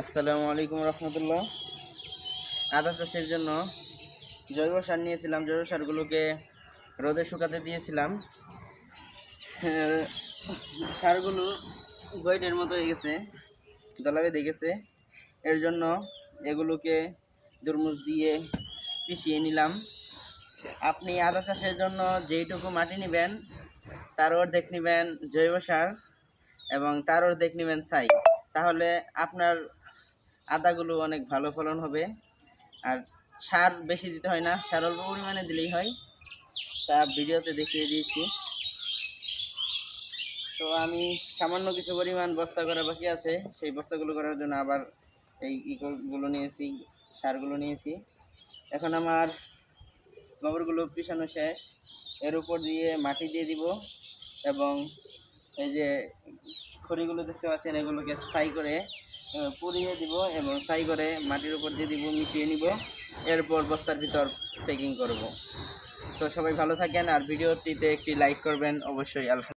আসসালামু আলাইকুম রহমতুল্লাহ। আদা চাষের জন্য জৈব সার নিয়েছিলাম। জৈব সারগুলোকে রোদে শুকাতে দিয়েছিলাম। সারগুলো বইটের মতো হয়ে গেছে, দলাবে দেখেছে এর জন্য এগুলোকে দুরমুজ দিয়ে পিষিয়ে নিলাম। আপনি আদা চাষের জন্য যেইটুকু মাটি নেবেন, তার অর্ধেক নেবেন জৈব সার এবং তার অর্ধেক নেবেন ছাই। তাহলে আপনার আদাগুলো অনেক ভালো ফলন হবে। আর সার বেশি দিতে হয় না, সার অল্প পরিমাণে দিলেই হয়। তা ভিডিওতে দেখিয়ে দিয়েছি। তো আমি সামান্য কিছু পরিমাণ বস্তা করা বাকি আছে, সেই বস্তাগুলো করার জন্য আবার এই ইগুলো নিয়েছি, সারগুলো নিয়েছি। এখন আমার গোবরগুলো পিষানো শেষ। এর উপর দিয়ে মাটি দিয়ে দিব এবং এই যে খড়িগুলো দেখতে পাচ্ছেন, এগুলোকে ছাই করে পুড়িয়ে দিব এবং সাই করে মাটির উপর দিয়ে দিব, মিশিয়ে নিব। এরপর বস্তার ভিতর প্যাকিং করব। তো সবাই ভালো থাকেন আর ভিডিওটিতে একটি লাইক করবেন, অবশ্যই আলহামদুলিল্লাহ